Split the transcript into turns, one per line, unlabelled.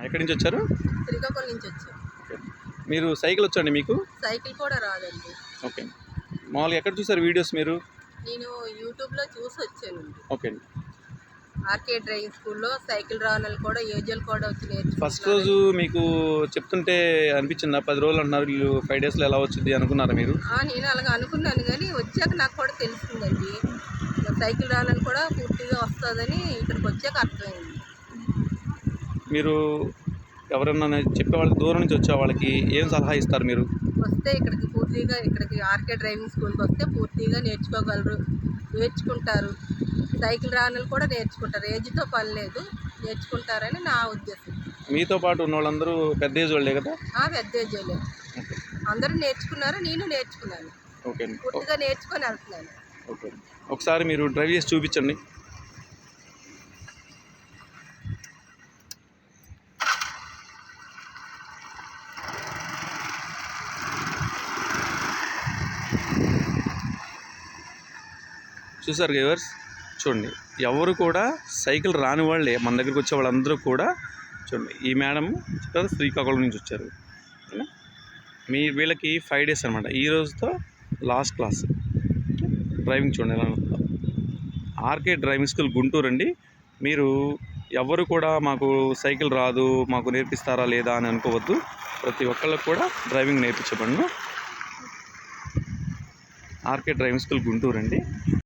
ఎక్కడి నుంచి వచ్చారు?
శ్రీకాకుళం నుంచి వచ్చాం.
మీరు సైకిల్ వచ్చండి మీకు?
సైకిల్ కూడా రాదండి.
ఓకే. మామూలుగా ఎక్కడ చూసారు వీడియోస్ మీరు?
నేను యూట్యూబ్లో చూసి వచ్చానండి.
ఓకే అండి.
ఆర్కే డ్రైవింగ్ స్కూల్లో సైకిల్ రానలు కూడా యూజువల్ కూడా వచ్చి.
ఫస్ట్ రోజు మీకు చెప్తుంటే అనిపించిందా? పది రోజులు అంటున్నారు వీళ్ళు ఫైవ్ డేస్లో ఎలా వచ్చింది అనుకున్నారా మీరు?
ఆ, నేను అలాగ అనుకున్నాను కానీ వచ్చాక నాకు కూడా తెలిసిందండి. సైకిల్ రానలు కూడా పూర్తిగా వస్తుందని ఇక్కడికి వచ్చాక అర్థమైంది.
మీరు ఎవరన్నా చెప్పే వాళ్ళకి దూరం నుంచి వచ్చే వాళ్ళకి ఏం సలహా ఇస్తారు మీరు?
వస్తే ఇక్కడికి పూర్తిగా ఇక్కడికి ఆర్కే డ్రైవింగ్ స్కూల్కి వస్తే పూర్తిగా నేర్చుకోగలరు. నేర్చుకుంటారు. సైకిల్ రానలు కూడా నేర్చుకుంటారు. ఏజ్తో పని లేదు. నేర్చుకుంటారని నా ఉద్దేశం.
మీతో పాటు ఉన్న వాళ్ళందరూ పెద్ద ఏజ్ వాళ్ళే కదా?
ఆ పెద్ద ఏజోలే
ఓకే.
అందరూ నేర్చుకున్నారు నేను నేర్చుకున్నాను.
ఓకే
పూర్తిగా నేర్చుకొని వెళ్తున్నాను.
ఓకే ఒకసారి మీరు డ్రైవ్ చేసి చూపించండి. చూసారు గేవర్స్ చూడండి ఎవరు కూడా సైకిల్ రాని వాళ్ళే. మన దగ్గరికి వచ్చే వాళ్ళందరూ కూడా చూడండి ఈ మేడం చెప్తారు శ్రీకాకుళం నుంచి వచ్చారు. మీ వీళ్ళకి ఫైవ్ డేస్ అనమాట ఈ రోజుతో లాస్ట్ క్లాస్ డ్రైవింగ్ చూడండి ఎలా ఆర్కే డ్రైవింగ్ స్కూల్ గుంటూరు అండి. మీరు ఎవరు కూడా మాకు సైకిల్ రాదు మాకు నేర్పిస్తారా లేదా అని అనుకోవద్దు. ప్రతి ఒక్కళ్ళకు కూడా డ్రైవింగ్ నేర్పించబడను. ఆర్కే డ్రైవింగ్ స్కూల్ గుంటూరు అండి.